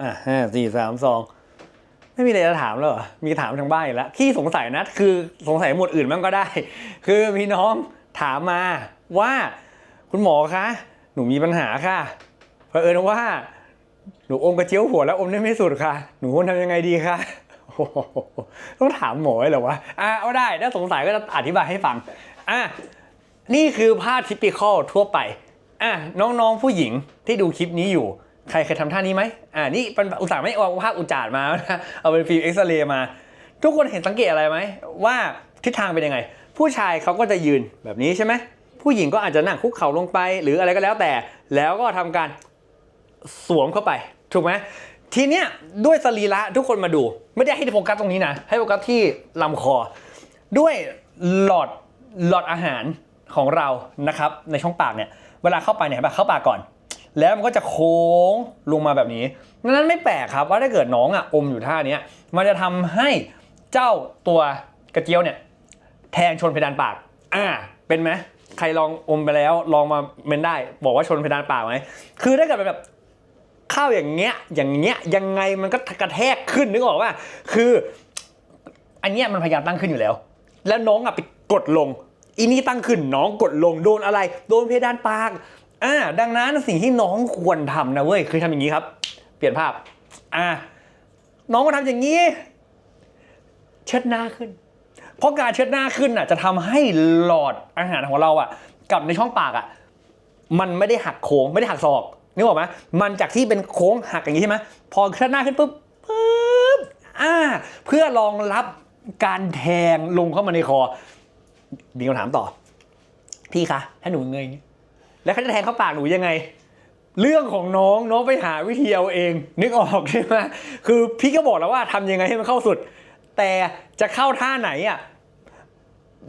อะห้าสี่สามสองไม่มีอะไรจะถามแล้วเหรอมีถามทางบ้านอีกแล้วที่สงสัยนะคือสงสัยหมวดอื่นมันก็ได้ คือมีน้องถามมาว่า คุณหมอคะหนูมีปัญหาค่ะเผอิญว่า หนูอมกระเจียวหัวแล้วอมได้ไม่สุดค่ะ หนูควรทำยังไงดีคะโอ้โหต้องถามหมอเลยเหรอวะอะเอาได้ถ้าสงสัยก็จะอธิบายให้ฟังอะนี่คือภาพทิปิคอลทั่วไปอะน้องๆผู้หญิงที่ดูคลิปนี้อยู่ ใครเคยทำท่านี้ไหมอ่านี่เป็นอุตส่าห์ไม่เอาภาพอุจจาระมานะเอาเป็นฟิล์มเอ็กซเรย์มา ทุกคนเห็นสังเกตอะไรไหมว่าทิศทางเป็นยังไง ผู้ชายเขาก็จะยืนแบบนี้ใช่ไหมผู้หญิงก็อาจจะนั่งคุกเข่าลงไป หรืออะไรก็แล้วแต่ แล้วก็ทำการสวมเข้าไป ถูกไหมทีเนี้ยด้วยสรีระทุกคนมาดู ไม่ได้ให้โฟกัสตรงนี้นะ ให้โฟกัสที่ลำคอ ด้วยหลอดหลอดอาหารของเรานะครับในช่องปากเนี่ยเวลาเข้าไปเนี่ยแบบเข้าปากก่อน แล้วมันก็จะโค้งลงมาแบบนี้ดังนั้นไม่แปลกครับว่าถ้าเกิดน้องอะอมอยู่ท่านี้มันจะทำให้เจ้าตัวกระเจียวเนี่ยแทงชนเพดานปาก อ่า เป็นไหมใครลองอมไปแล้วลองมาเมนได้ บอกว่าชนเพดานปากไหมคือถ้าเกิดแบบข้าวอย่างเงี้ยอย่างเงี้ยยังไงมันก็กระแทกขึ้นนึกออกว่าคือ อันเนี้ยมันพยายามตั้งขึ้นอยู่แล้ว แล้วน้องอะไปกดลงอีนี่ตั้งขึ้นน้องกดลงโดนอะไร โดนเพดานปาก อ่าดังนั้นสิ่งที่น้องควรทำนะเว้ยคือทำอย่างนี้ครับ เปลี่ยนภาพ อ่า น้องก็ทำอย่างนี้ เชิดหน้าขึ้น เพราะการเชิดหน้าขึ้นอะ จะทำให้หลอดอาหารของเราอะ กับในช่องปากอะ มันไม่ได้หักโค้งไม่ได้หักศอกนึกออกไหมมันจากที่เป็นโค้งหักอย่างนี้ใช่ไหมพอเชิดหน้าขึ้นปุ๊บปุ๊บอ่า เพื่อรองรับการแทงลงเข้ามาในคอ มีคำถามต่อ พี่คะถ้าหนูเงยอย่างนี้ แล้วเขาจะแทงเข้าปากหนูยังไง เรื่องของน้องน้องไปหาวิธีเอาเอง นึกออกใช่ไหมคือพี่ก็บอกแล้วว่าทำยังไงให้มันเข้าสุด แต่จะเข้าท่าไหนอะ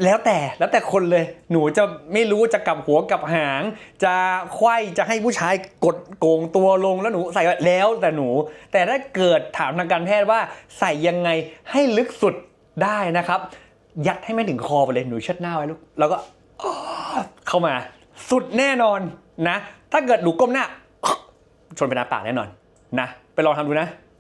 แล้วแต่แล้วแต่คนเลย หนูจะไม่รู้จะกลับหัวกลับหาง จะไขว้จะให้ผู้ชายกดโกงตัวลงแล้วหนูใส่แล้วแต่หนู แต่ถ้าเกิดถามทางการแพทย์ว่าใส่ยังไงให้ลึกสุดได้นะครับ ยัดให้ไม่ถึงคอไปเลยหนูเชิดหน้าไว้ลูกแล้วก็เข้ามา สุดแน่นอนนะ ถ้าเกิดหนูก้มหน้าชนไปหน้าปากแน่นอนนะ ไปลองทำดูนะ